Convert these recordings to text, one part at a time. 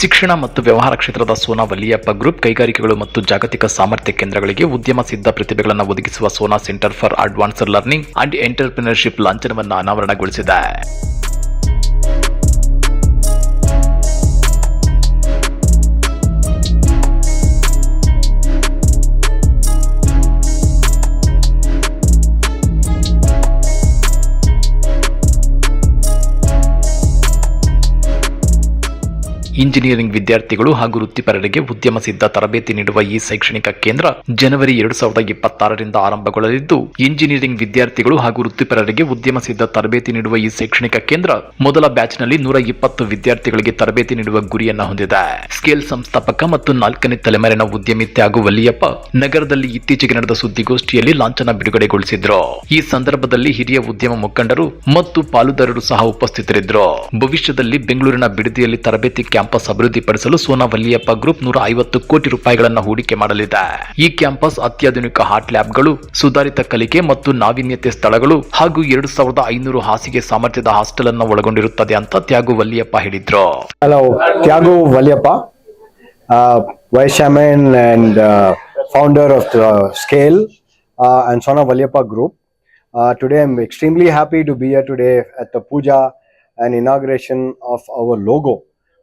ಶಿಕ್ಷಣ ಮತ್ತು ವ್ಯವಹಾರ ಕ್ಷೇತ್ರದ ಸೋನಾ ವಲಿಯಪ್ಪ ಗ್ರೂಪ್ ಕೈಗಾರಿಕೆಗಳು ಮತ್ತು ಜಾಗತಿಕ ಸಾಮರ್ಥ್ಯ ಕೇಂದ್ರಗಳಿಗೆ ಉದ್ಯಮ ಸಿದ್ಧ ಪ್ರತಿಭೆಗಳನ್ನು ಒದಗಿಸುವ Sona centre for advanced learning and entrepreneurship ಲಾಂಛನವನ್ನು ಅನಾವರಣಗೊಳಿಸಿದೆ. ಇಂಜಿನಿಯರಿಂಗ್ ವಿದ್ಯಾರ್ಥಿಗಳು ಹಾಗೂ ವೃತ್ತಿಪರರಿಗೆ ಉದ್ಯಮ ಸಿದ್ಧ ತರಬೇತಿ ನೀಡುವ ಈ ಶೈಕ್ಷಣಿಕ ಕೇಂದ್ರ ಜನವರಿ ಎರಡು ಸಾವಿರದ ಇಪ್ಪತ್ತಾರರಿಂದ ಆರಂಭಗೊಳ್ಳಲಿದ್ದು, ಇಂಜಿನಿಯರಿಂಗ್ ವಿದ್ಯಾರ್ಥಿಗಳು ಹಾಗೂ ವೃತ್ತಿಪರರಿಗೆ ಉದ್ಯಮ ಸಿದ್ಧ ತರಬೇತಿ ನೀಡುವ ಈ ಶೈಕ್ಷಣಿಕ ಕೇಂದ್ರ ಮೊದಲ ಬ್ಯಾಚ್ನಲ್ಲಿ ನೂರ ಇಪ್ಪತ್ತು ವಿದ್ಯಾರ್ಥಿಗಳಿಗೆ ತರಬೇತಿ ನೀಡುವ ಗುರಿಯನ್ನು ಹೊಂದಿದೆ. ಸ್ಕೇಲ್ ಸಂಸ್ಥಾಪಕ ಮತ್ತು ನಾಲ್ಕನೇ ತಲೆಮಾರಿನ ಉದ್ಯಮಿ ತ್ಯಾಗು ವಲ್ಲಿಯಪ್ಪ ನಗರದಲ್ಲಿ ಇತ್ತೀಚೆಗೆ ನಡೆದ ಸುದ್ದಿಗೋಷ್ಠಿಯಲ್ಲಿ ಲಾಂಛನ ಬಿಡುಗಡೆಗೊಳಿಸಿದ್ರು. ಈ ಸಂದರ್ಭದಲ್ಲಿ ಹಿರಿಯ ಉದ್ಯಮ ಮುಖಂಡರು ಮತ್ತು ಪಾಲುದಾರರು ಸಹ ಉಪಸ್ಥಿತರಿದ್ದರು. ಭವಿಷ್ಯದಲ್ಲಿ ಬೆಂಗಳೂರಿನ ಬಿಡದಿಯಲ್ಲಿ ತರಬೇತಿ ಕ್ಯಾಂಪಸ್ ಅಭಿವೃದ್ಧಿಪಡಿಸಲು ಸೋನಾವಲ್ಲಿಯಪ್ಪ ಗ್ರೂಪ್ ನೂರ ಐವತ್ತು ಕೋಟಿ ರೂಪಾಯಿಗಳನ್ನು ಹೂಡಿಕೆ ಮಾಡಲಿದೆ. ಈ ಕ್ಯಾಂಪಸ್ ಅತ್ಯಾಧುನಿಕ ಹಾಟ್ ಲ್ಯಾಬ್ಗಳು, ಸುಧಾರಿತ ಕಲಿಕೆ ಮತ್ತು ನಾವೀನ್ಯತೆ ಸ್ಥಳಗಳು ಹಾಗೂ ಎರಡು ಸಾವಿರದ ಐನೂರು ಹಾಸಿಗೆ ಸಾಮರ್ಥ್ಯದ ಹಾಸ್ಟೆಲ್ ಅನ್ನು ಒಳಗೊಂಡಿರುತ್ತದೆ ಅಂತ ತ್ಯಾಗು ವಲ್ಲಿಯಪ್ಪ ಹೇಳಿದ್ರು. Hello Thyagu Valliappa. Vice chairman and founder of Scale and Sona Valliappa group today I am extremely happy to be here today at the puja and inauguration of our logo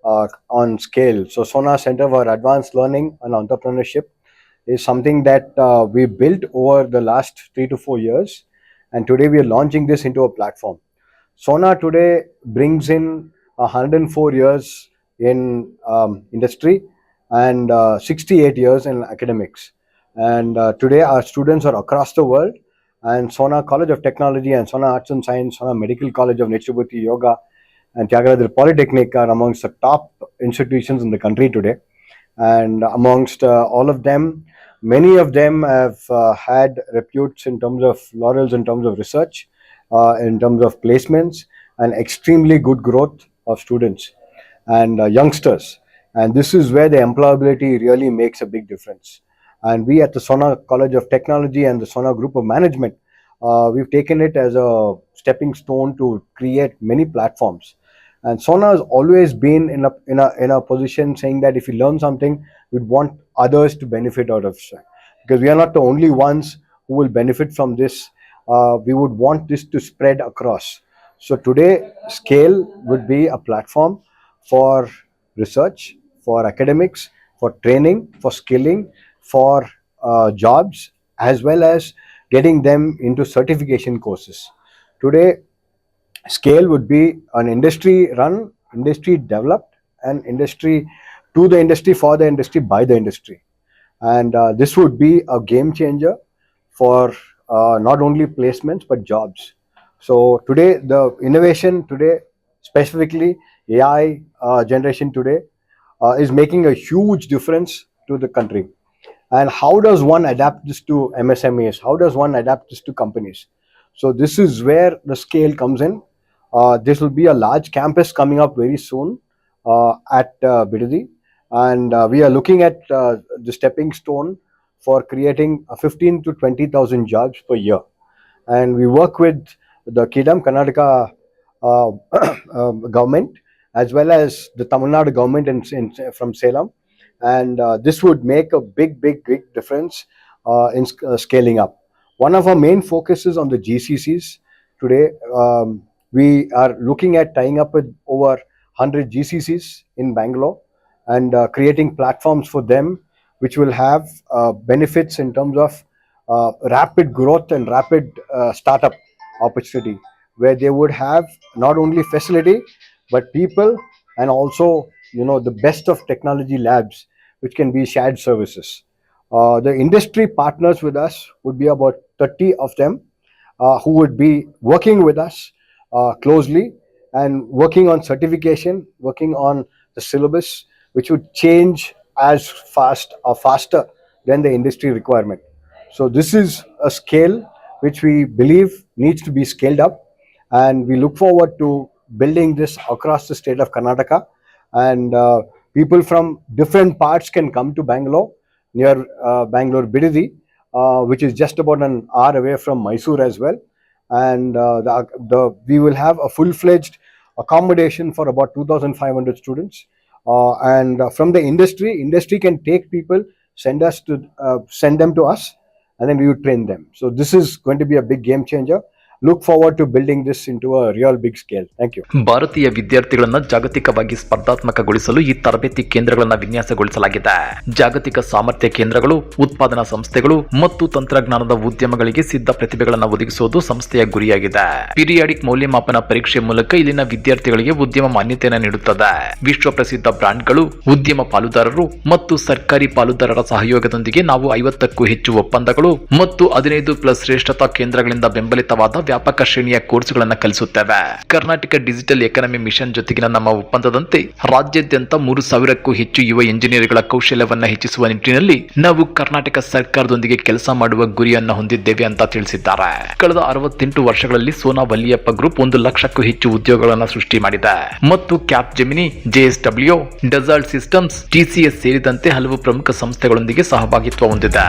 uh, on Scale. So, Sona Center for Advanced Learning and Entrepreneurship is something that uh, we built over the last three to four years, and today we are launching this into a platform. Sona today brings in 104 years in um, industry and uh, 68 years in academics. And uh, today our students are across the world. And Sona College of Technology and Sona Arts and Science, Sona Medical College of Naturopathy Yoga, and Tyagaraja Polytechnic are amongst the top institutions in the country today. And amongst uh, all of them, many of them have uh, had reputes in terms of laurels, in terms of research, uh, in terms of placements, and extremely good growth of students and uh, youngsters. And this is where the employability really makes a big difference. And we at the Sona College of Technology and the Sona Group of Management, uh, we've taken it as a stepping stone to create many platforms. And Sona has always been in a, in a, in a position saying that if we learn something, we'd want others to benefit out of it. Because we are not the only ones who will benefit from this. Uh, we would want this to spread across. So today, Scale would be a platform for research, for academics, for training, for skilling, for uh, jobs, as well as getting them into certification courses. Today, Scale would be an industry run, industry developed, and industry to the industry, for the industry, by the industry. And uh, this would be a game changer for uh, not only placements but jobs. So today, the innovation today, specifically AI uh, generation today, uh, is making a huge difference to the country. And how does one adapt this to MSMEs? How does one adapt this to companies? So this is where the scale comes in. Uh, this will be a large campus coming up very soon uh, at uh, Bidadi. And uh, we are looking at the stepping stone for creating uh, 15 to 20,000 jobs per year. And we work with the Kidam Karnataka um, government as well as the Tamil Nadu government in, in, from Salem. And uh, this would make a big, big, big difference uh, in sc- uh, scaling up. One of our main focuses on the GCCs today. Um, we are looking at tying up with over 100 GCCs in Bangalore and uh, creating platforms for them which will have uh, benefits in terms of uh, rapid growth and rapid uh, startup opportunity where they would have not only facility but people and also you know the best of technology labs which can be shared services. Uh, the industry partners with us would be about 30 of them uh, who would be working with us closely and working on certification, working on the syllabus, which would change as fast or faster than the industry requirement. So this is a scale which we believe needs to be scaled up, and we look forward to building this across the state of Karnataka. And uh, people from different parts can come to Bangalore, near uh, Bangalore Bidadi, uh, which is just about an hour away from Mysore as well. And uh, the, the we will have a full-fledged accommodation for about 2,500 students. Uh, and uh, from the industry, industry can take people, send us to uh, send them to us, and then we would train them. So this is going to be a big game changer. Look forward to building this into a real big scale. Thank you. ಭಾರತೀಯ ವಿದ್ಯಾರ್ಥಿಗಳನ್ನ ಜಾಗತಿಕವಾಗಿ ಸ್ಪರ್ಧಾತ್ಮಕಗೊಳಿಸಲು ಈ ತರಬೇತಿ ಕೇಂದ್ರಗಳನ್ನ ವಿನ್ಯಾಸಗೊಳಿಸಲಾಗಿದೆ ಜಾಗತಿಕ ಸಾಮರ್ಥ್ಯ ಕೇಂದ್ರಗಳು, ಉತ್ಪಾದನಾ ಸಂಸ್ಥೆಗಳು ಮತ್ತು ತಂತ್ರಜ್ಞಾನದ ಉದ್ಯಮಗಳಿಗೆ ಸಿದ್ಧ ಪ್ರತಿಭೆಗಳನ್ನು ಒದಗಿಸುವುದು ಸಂಸ್ಥೆಯ ಗುರಿಯಾಗಿದೆ ಪಿರಿಯಾಡಿಕ್ ಮೌಲ್ಯಮಾಪನ ಪರೀಕ್ಷೆ ಮೂಲಕ ಇಲ್ಲಿನ ವಿದ್ಯಾರ್ಥಿಗಳಿಗೆ ಉದ್ಯಮ ಮಾನ್ಯತೆಯನ್ನು ನೀಡುತ್ತದೆ ವಿಶ್ವ ಪ್ರಸಿದ್ಧ ಬ್ರಾಂಡ್ಗಳು ಉದ್ಯಮ ಪಾಲುದಾರರು ಮತ್ತು ಸರ್ಕಾರಿ ಪಾಲುದಾರರ ಸಹಯೋಗದೊಂದಿಗೆ ನಾವು ಐವತ್ತಕ್ಕೂ ಹೆಚ್ಚು ಒಪ್ಪಂದಗಳು ಮತ್ತು ಹದಿನೈದು ಪ್ಲಸ್ ಶ್ರೇಷ್ಠತಾ ಕೇಂದ್ರಗಳಿಂದ ಬೆಂಬಲಿತವಾದ ವ್ಯಾಪಕ ಶ್ರೇಣಿಯ ಕೋರ್ಸ್ಗಳನ್ನು ಕಲಿಸುತ್ತವೆ. ಕರ್ನಾಟಕ ಡಿಜಿಟಲ್ ಎಕಾನಮಿ ಮಿಷನ್ ಜೊತೆಗಿನ ನಮ್ಮ ಒಪ್ಪಂದದಂತೆ ರಾಜ್ಯಾದ್ಯಂತ ಮೂರು ಸಾವಿರಕ್ಕೂ ಹೆಚ್ಚು ಯುವ ಇಂಜಿನಿಯರ್ಗಳ ಕೌಶಲ್ಯವನ್ನು ಹೆಚ್ಚಿಸುವ ನಿಟ್ಟಿನಲ್ಲಿ ನಾವು ಕರ್ನಾಟಕ ಸರ್ಕಾರದೊಂದಿಗೆ ಕೆಲಸ ಮಾಡುವ ಗುರಿಯನ್ನು ಹೊಂದಿದ್ದೇವೆ ಅಂತ ತಿಳಿಸಿದ್ದಾರೆ. ಕಳೆದ ಅರವತ್ತೆಂಟು ವರ್ಷಗಳಲ್ಲಿ ಸೋನಾ ವಲ್ಲಿಯಪ್ಪ ಗ್ರೂಪ್ ಒಂದು ಲಕ್ಷಕ್ಕೂ ಹೆಚ್ಚು ಉದ್ಯೋಗಗಳನ್ನು ಸೃಷ್ಟಿ ಮಾಡಿದೆ. ಮತ್ತು Capgemini JSW Dassault systems TCS ಸೇರಿದಂತೆ ಹಲವು ಪ್ರಮುಖ ಸಂಸ್ಥೆಗಳೊಂದಿಗೆ ಸಹಭಾಗಿತ್ವ ಹೊಂದಿದೆ.